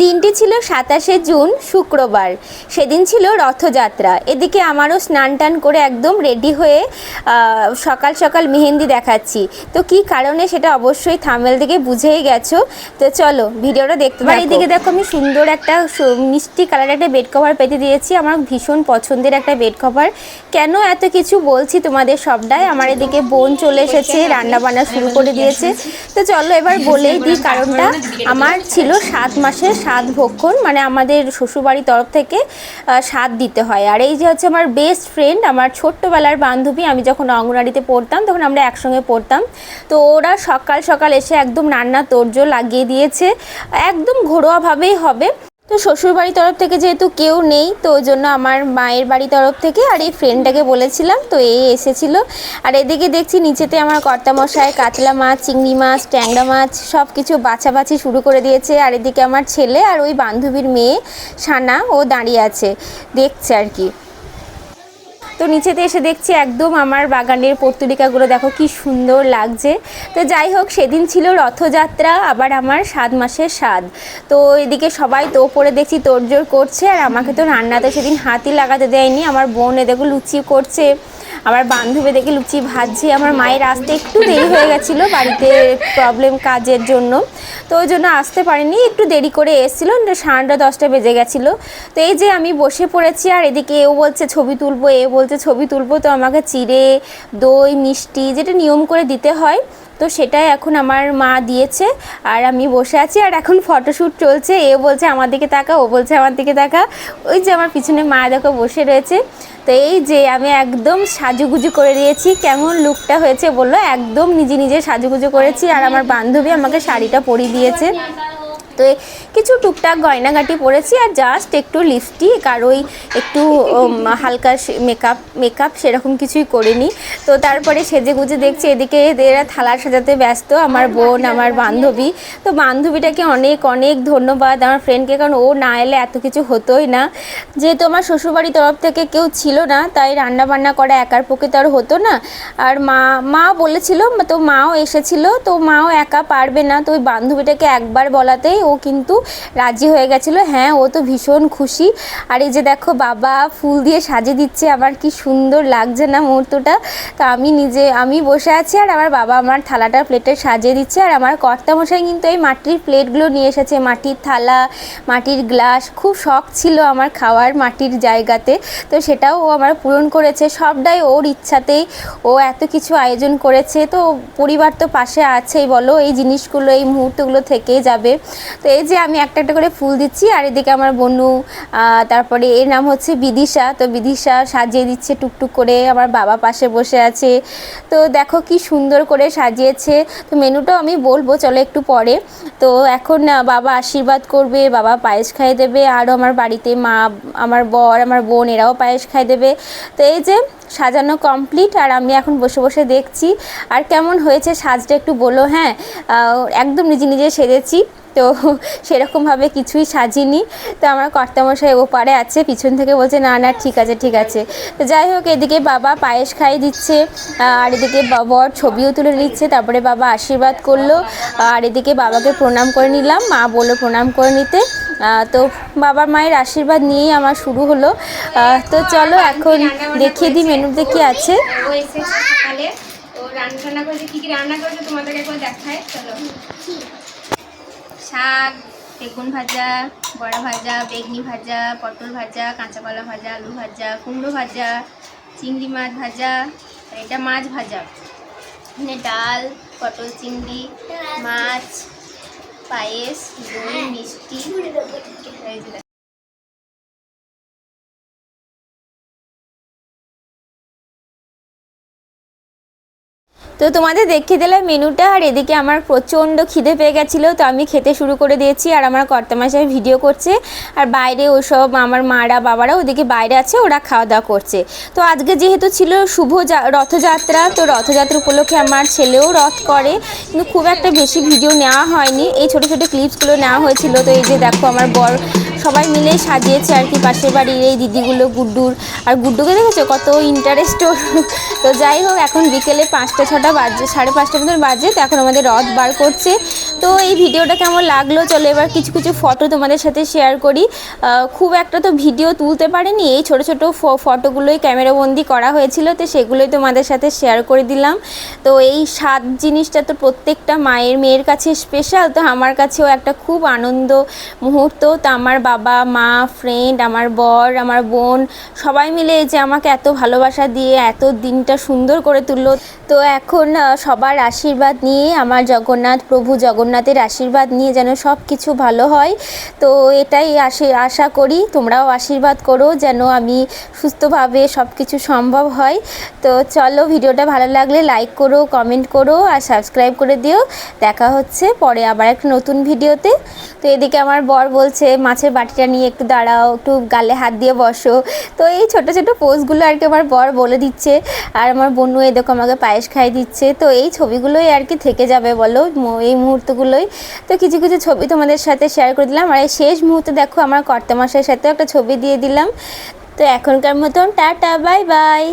দিনটি ছিল সাতাশে জুন, শুক্রবার। সেদিন ছিল রথযাত্রা। এদিকে আমারও স্নান টান করে একদম রেডি হয়ে সকাল সকাল মেহেন্দি দেখাচ্ছি। তো কি কারণে সেটা অবশ্যই থামেল থেকে বুঝেই গেছো? তো চলো, ভিডিওটা দেখতে থাকো। এদিকে দেখো, আমি সুন্দর একটা মিষ্টি কালার একটা বেড কভার পেতে দিয়েছি। আমার ভীষণ পছন্দের একটা বেড কভার কেন এত কিছু বলছি তোমাদের সবটাই? আমার এদিকে বোন চলে এসেছে রান্না বান্না শুরু করে দিয়েছে। তো চলো এবার বলেই দিই কারণটা। আমার ছিল সাত মাসের সাত ভক্ষণ মানে আমাদের শ্বশুরবাড়ির তরফ থেকে সাত দিতে হয়। আর এই যে হচ্ছে আমার বেস্ট ফ্রেন্ড আমার ছোট্টবেলার বান্ধবী, আমি যখন অঙ্গনারীতে পড়তাম, তখন আমরা একসঙ্গে পড়তাম। তো ওরা সকাল সকাল এসে একদম রান্না তোড়জোড় লাগিয়ে দিয়েছে। একদম ঘরোয়াভাবেই হবে। তো শ্বশুরবাড়ির তরফ থেকে যেহেতু কেউ নেই, তো ওই জন্য আমার মায়ের বাড়ি তরফ থেকে আর এই ফ্রেন্ডটাকে বলেছিলাম, তো এই এসেছিল। আর এদিকে দেখছি নিচেতে আমার কর্তামশাই, কাতলা মাছ, চিংড়ি মাছ, ট্যাংরা মাছ সব কিছু বাছাবাছি শুরু করে দিয়েছে। আর এদিকে আমার ছেলে আর ওই বান্ধবীর মেয়ে সানা, ও দাঁড়িয়ে আছে, দেখছে আর কি। তো নিচেতে এসে দেখছি একদম আমার বাগানের পত্রিকাগুলো। দেখো কি সুন্দর লাগছে। তো যাই হোক, সেদিন ছিল রথযাত্রা, আবার আমার সাত মাসের স্বাদ। তো এদিকে সবাই তো পরে দেখছি তোড়জোড় করছে, আর আমাকে তো রান্নাতে সেদিন হাতি লাগাতে দেয়নি। আমার বোন এ দেখো লুচি করছে। আমার বান্ধবী দেখে লুচি ভাজছি। আমার মায়ের আসতে একটু দেরি হয়ে গেছিল বাড়িতে প্রবলেম কাজের জন্য। তো ওই জন্য আসতে পারিনি, একটু দেরি করে এসেছিল। সাড়ে দশটা বেজে গেছিল। তো এই যে আমি বসে পড়েছি আর এদিকে এও বলছে ছবি তুলবো এ বলছে ছবি তুলবো। তো আমাকে চিড়ে, দই, মিষ্টি যেটা নিয়ম করে দিতে হয় তো সেটাই এখন আমার মা দিয়েছে, আর আমি বসে আছি, আর এখন ফটোশ্যুট চলছে। এ বলছে, আমার দিকে তাকা, ও বলছে, আমার দিকে তাকা। ওই যে আমার পিছনে মা দেখো বসে রয়েছে। তো এই যে আমি একদম সাজুগুজু করে দিয়েছি, কেমন লুকটা হয়েছে বলল, একদম নিজে নিজে সাজুগুজু করেছি। আর আমার বান্ধবী আমাকে শাড়িটা পরিয়ে দিয়েছে। তো কিছু টুকটাক গয়নাগাটি পরেছি আর জাস্ট একটু লিপস্টিক আর ওই একটু হালকা মেকআপ মেকআপ সেরকম কিছুই করিনি। তো তারপরে সেজে গুজে দেখছি এদিকে এরা থালা সাজাতে ব্যস্ত, আমার বোন, আমার বান্ধবী। তো বান্ধবীটাকে অনেক অনেক ধন্যবাদ আমার ফ্রেন্ডকে কারণ ও না এলে এত কিছু হতোই না। যেহেতু আমার শ্বশুরবাড়ির তরফ থেকে কেউ ছিল না, তাই রান্না বান্না করা একার পক্ষে তো আর হতো না। আর মা মা বলেছিল, তো মাও এসেছিল, তো মাও একা পারবে না। তো ওই বান্ধবীটাকে একবার বলাতেই ও কিন্তু রাজি হয়ে গেছিল। হ্যাঁ ও তো ভীষণ খুশি। আর এই যে দেখো, বাবা ফুল দিয়ে সাজিয়ে দিচ্ছে, আমার কি সুন্দর লাগছে না মুহূর্তটা। তো আমি নিজে, আমি বসে আছি আর আমার বাবা আমার থালাটা প্লেটে সাজিয়ে দিচ্ছে। আর আমার কর্তামশাই কিন্তু এই মাটির প্লেটগুলো নিয়ে এসেছে, মাটির থালা, মাটির গ্লাস। খুব শখ ছিল আমার খাওয়ার মাটির জায়গাতে। তো সেটাও ও আমার পূরণ করেছে। সবটাই ওর ইচ্ছাতেই ও এত কিছু আয়োজন করেছে। তো পরিবার তো পাশে আছেই, বলো, এই জিনিসগুলো, এই মুহূর্তগুলো থেকেই যাবে। তো এই যে আমি একটা একটা করে ফুল দিচ্ছি, আর এদিকে আমার বনু তারপরে এর নাম হচ্ছে বিদিশা, তো বিদিশা সাজিয়ে দিচ্ছে টুকটুক করে, আমার বাবা পাশে বসে আছে। তো দেখো কি সুন্দর করে সাজিয়েছে। তো মেনুটাও আমি বলব, চলো একটু পরে। তো এখন বাবা আশীর্বাদ করবে, বাবা পায়েস খাইয়ে দেবে, আরও আমার বাড়িতে মা, আমার বর, আমার বোন, এরাও পায়েস খাইয়ে দেবে। তো এই যে সাজানো কমপ্লিট, আর আমি এখন বসে বসে দেখছি। আর কেমন হয়েছে সাজটা একটু বলো হ্যাঁ? একদম নিজে নিজে সেজেছি। তো সেরকমভাবে কিছুই সাজিনি। তো আমার কর্তামশাই ওপারে আছে, পিছন থেকে বলছে, না না, ঠিক আছে ঠিক আছে। তো যাই হোক, এদিকে বাবা পায়েস খাইয়ে দিচ্ছে, আর এদিকে বর ছবিও তুলে নিচ্ছে, তারপরে বাবা আশীর্বাদ করল, আর এদিকে বাবাকে প্রণাম করে নিলাম, মা বলল প্রণাম করে নিতে। তো বাবা মায়ের আশীর্বাদ নিয়েই আমার শুরু হলো। তো চলো এখন দেখিয়ে দিই মেনুতে কি আছে। রান্না করেছে কি কি রান্না করেছে তোমাদেরকে একবার দেখায়, চলো। শাক, বেগুন ভাজা, বড়া ভাজা, বেগনি ভাজা, পটল ভাজা কাঁচা কলা ভাজা, আলু ভাজা, কুমড়ো ভাজা, চিংড়ি মাছ ভাজা এটা মাছ ভাজা। এখানে ডাল, পটল চিংড়ি, মাছ, পায়েস, দই, মিষ্টি। তো তোমাদের দেখিয়ে দিলাম মেনুটা, আর এদিকে আমার প্রচণ্ড খিদে পেয়ে গেছিল, তো আমি খেতে শুরু করে দিয়েছি, আর আমার কর্তামাশাই ভিডিও করছে, আর বাইরে ওসব আমার মারা বাবারা ওদিকে বাইরে আছে, ওরা খাওয়া দাওয়া করছে। তো আজকে যেহেতু ছিল শুভ রথযাত্রা, তো রথযাত্রা উপলক্ষে আমার ছেলেও রথ করে, কিন্তু খুব একটা বেশি ভিডিও নেওয়া হয়নি, এই ছোটো ছোটো ক্লিপসগুলো নেওয়া হয়েছিল, তো এই যে দেখো আমার বর সবাই মিলে সাজিয়েছে আর কি পাশের বাড়ির এই দিদিগুলো, গুড্ডুর। আর গুড্ডুকে দেখেছ? কত ইন্টারেস্ট তো যাই হোক, এখন বিকেলে পাঁচটা, ছটা বাজে, সাড়ে পাঁচটা মতন বাজে, তো এখন আমাদের রথ বার করছে। তো এই ভিডিওটা কেমন লাগল? চলো এবার কিছু কিছু ফটো তোমাদের সাথে শেয়ার করি। খুব একটা তো ভিডিও তুলতে পারেনি। এই ছোটো ছোটো ফটোগুলোই ক্যামেরাবন্দি করা হয়েছিল, তো সেগুলোই তোমাদের সাথে শেয়ার করে দিলাম। তো এই স্বাদ জিনিসটা তো প্রত্যেকটা মায়ের, মেয়ের কাছে স্পেশাল তো আমার কাছেও একটা খুব আনন্দ মুহূর্ত। তো আমার বাবা, মা ফ্রেন্ড আমার বর, আমার বোন, সবাই মিলে যে আমাকে এত ভালোবাসা দিয়ে এত দিনটা সুন্দর করে তুললো। তো এখন সবার আশীর্বাদ নিয়ে, আমার জগন্নাথ প্রভু জগন্নাথের আশীর্বাদ নিয়ে যেন সব কিছু ভালো হয়। তো এটাই আশি, আশা করি, তোমরাও আশীর্বাদ করো যেন আমি সুস্থভাবে সব কিছু সম্ভব হয়। তো চলো, ভিডিওটা ভালো লাগলে লাইক করো কমেন্ট করো আর সাবস্ক্রাইব করে দিও। দেখা হচ্ছে পরে আবার একটা নতুন ভিডিওতে। তো এদিকে আমার বর বলছে, মাছের বাটিটা নিয়ে একটু দাঁড়াও, একটু গালে হাত দিয়ে বসো। তো এই ছোটো ছোটো পোস্টগুলো আর কি আমার বর বলে দিচ্ছে। আর আমার এই দেখো আমাকে পায়েস খাই দিচ্ছে। তো এই ছবিগুলোই আর কি থেকে যাবে বলো? এই মুহূর্তগুলোই। তো কিছু কিছু ছবি তোমাদের সাথে শেয়ার করে দিলাম। আর এই শেষ মুহূর্তে দেখো আমার কর্তামশাইয়ের সাথেও একটা ছবি দিয়ে দিলাম। তো এখনকার মতন টাটা বাই বাই